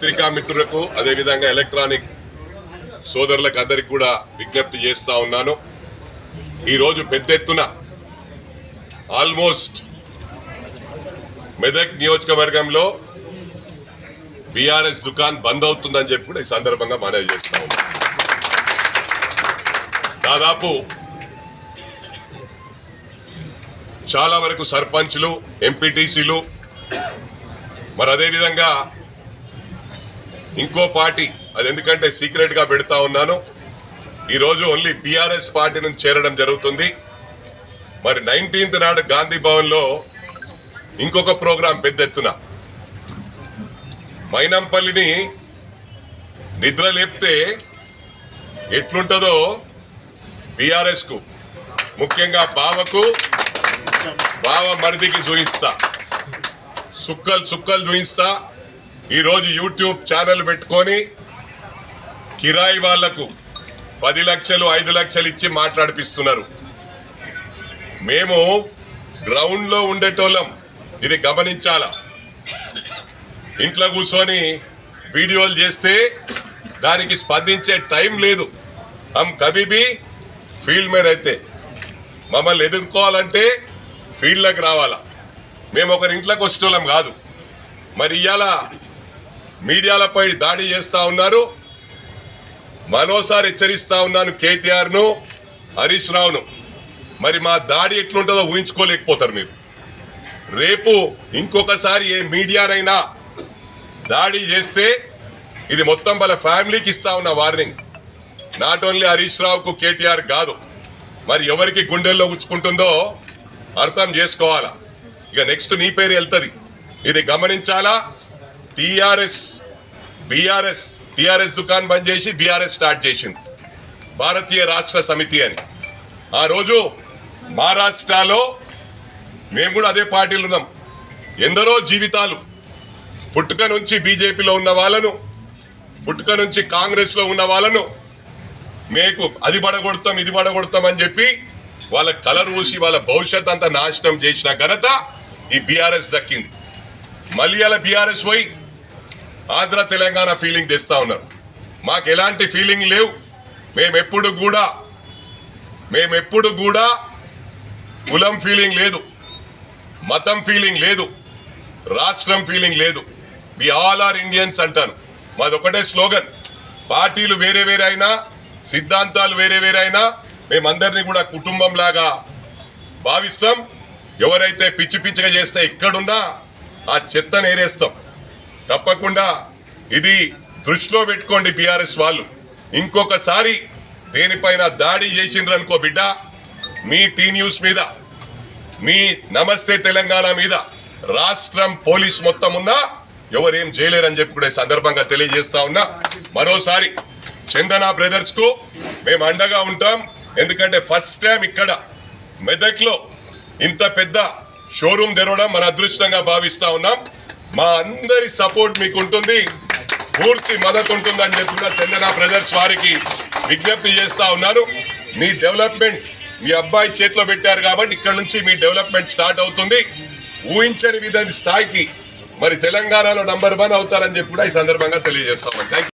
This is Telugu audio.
పత్రికా మిత్రులకు అదేవిధంగా ఎలక్ట్రానిక్ సోదరులకు అందరికి కూడా విజ్ఞప్తి చేస్తూ ఉన్నాను. ఈరోజు పెద్ద ఎత్తున ఆల్మోస్ట్ మెదక్ నియోజకవర్గంలో బీఆర్ఎస్ దుకాన్ బంద్ అవుతుందని చెప్పి కూడా ఈ సందర్భంగా మనవి చేస్తా ఉన్నాం దాదాపు చాలా వరకు సర్పంచ్లు ఎంపీటీసీలు మరి అదేవిధంగా ఇంకో పార్టీ అది ఎందుకంటే సీక్రెట్గా పెడతా ఉన్నాను. ఈరోజు ఓన్లీ బీఆర్ఎస్ పార్టీ నుంచి చేరడం జరుగుతుంది. మరి నైన్టీన్త్ నాడు గాంధీ భవన్లో ఇంకొక ప్రోగ్రాం పెద్ద ఎత్తున. మైనంపల్లిని నిద్ర లేపితే ఎట్లుంటుందో బీఆర్ఎస్కు ముఖ్యంగా బావకు బావ మరిదికి చూయిస్తా. సుక్కలు సుక్కలు చూయిస్తా. ఈరోజు యూట్యూబ్ ఛానల్ పెట్టుకొని కిరాయి వాళ్ళకు పది లక్షలు ఐదు లక్షలు ఇచ్చి మాట్లాడిపిస్తున్నారు. మేము గ్రౌండ్లో ఉండేటోళ్ళం. ఇది గమనించాలా? ఇంట్లో కూర్చొని వీడియోలు చేస్తే దానికి స్పందించే టైం లేదు. హమ్ కబీబీ ఫీల్డ్ మీద అయితే మమ్మల్ని ఎదుర్కోవాలంటే ఫీల్డ్లోకి రావాలా? మేము ఒకరి ఇంట్లోకి వచ్చేటోళ్ళం కాదు. మరి ఇవాళ మీడియాలపై దాడి చేస్తా ఉన్నారు. మరోసారి హెచ్చరిస్తా ఉన్నాను కేటీఆర్ను హరీష్ రావును. మరి మా దాడి ఎట్లుంటుందో ఊహించుకోలేకపోతారు మీరు. రేపు ఇంకొకసారి ఏ మీడియానైనా దాడి చేస్తే ఇది మొత్తం వాళ్ళ ఫ్యామిలీకి ఇస్తా ఉన్న వార్నింగ్. నాట్ ఓన్లీ హరీష్ రావుకు కేటీఆర్ కాదు. మరి ఎవరికి గుండెల్లో ఉంచుకుంటుందో అర్థం చేసుకోవాలా? ఇక నెక్స్ట్ నీ పేరు వెళ్తుంది. ఇది గమనించాలా? టిఆర్ఎస్ బీఆర్ఎస్ టిఆర్ఎస్ దుకాన్ బంద్ చేసి బీఆర్ఎస్ స్టార్ట్ చేసింది. భారతీయ రాష్ట్ర సమితి అని. ఆ రోజు మహారాష్ట్రలో మేము కూడా అదే పార్టీలు ఉన్నాం. ఎందరో జీవితాలు. పుట్టుక నుంచి బీజేపీలో ఉన్న వాళ్ళను పుట్టుక నుంచి కాంగ్రెస్లో ఉన్న వాళ్ళను మేకు అది పడగొడతాం ఇది పడగొడతాం అని చెప్పి వాళ్ళ కలర్ ఊసి వాళ్ళ భవిష్యత్ అంతా నాశనం చేసిన ఘనత ఈ బీఆర్ఎస్ దక్కింది. మళ్ళీ అలా బీఆర్ఎస్ పోయి ఆంధ్ర తెలంగాణ ఫీలింగ్ తెస్తా ఉన్నారు. మాకు ఎలాంటి ఫీలింగ్ లేవు. మేమెప్పుడు కూడా మేమెప్పుడు కూడా కులం ఫీలింగ్ లేదు. మతం ఫీలింగ్ లేదు. రాష్ట్రం ఫీలింగ్ లేదు. వి ఆల్ ఆర్ ఇండియన్స్ అంటాను మాది ఒకటే స్లోగన్. పార్టీలు వేరే వేరే అయినా సిద్ధాంతాలు వేరే వేరే అయినా మేమందరినీ కూడా కుటుంబం లాగా భావిస్తాం. ఎవరైతే పిచ్చి పిచ్చిగా చేస్తే ఎక్కడున్నా ఆ చెత్త నేరేస్తాం తప్పకుండా. ఇది దృష్టిలో పెట్టుకోండి బీఆర్ఎస్ వాళ్ళు. ఇంకొకసారి దేనిపైన దాడి చేసిండ్రు అనుకో బిడ్డ మీ టీ న్యూస్ మీద మీ నమస్తే తెలంగాణ మీద రాష్ట్రం పోలీస్ మొత్తం ఉన్నా ఎవరేం చేయలేరని చెప్పి కూడా సందర్భంగా తెలియజేస్తా ఉన్నా. మరోసారి చందన బ్రదర్స్కు మేము అండగా ఉంటాం. ఎందుకంటే ఫస్ట్ టైం ఇక్కడ మెదక్లో ఇంత పెద్ద షోరూమ్ తెరవడం మన అదృష్టంగా భావిస్తా ఉన్నాం. మా అందరి సపోర్ట్ మీకు ఉంటుంది పూర్తి మద్దతు ఉంటుందని చెప్పి కూడా చందన బ్రదర్స్ వారికి విజ్ఞప్తి చేస్తా ఉన్నారు మీ డెవలప్మెంట్ మీ అబ్బాయి చేతిలో పెట్టారు కాబట్టి ఇక్కడ నుంచి మీ డెవలప్మెంట్ స్టార్ట్ అవుతుంది. ఊహించని విధంగా స్థాయికి మరి తెలంగాణలో నంబర్ వన్ అవుతారని చెప్పి కూడా ఈ సందర్భంగా తెలియజేస్తామని థ్యాంక్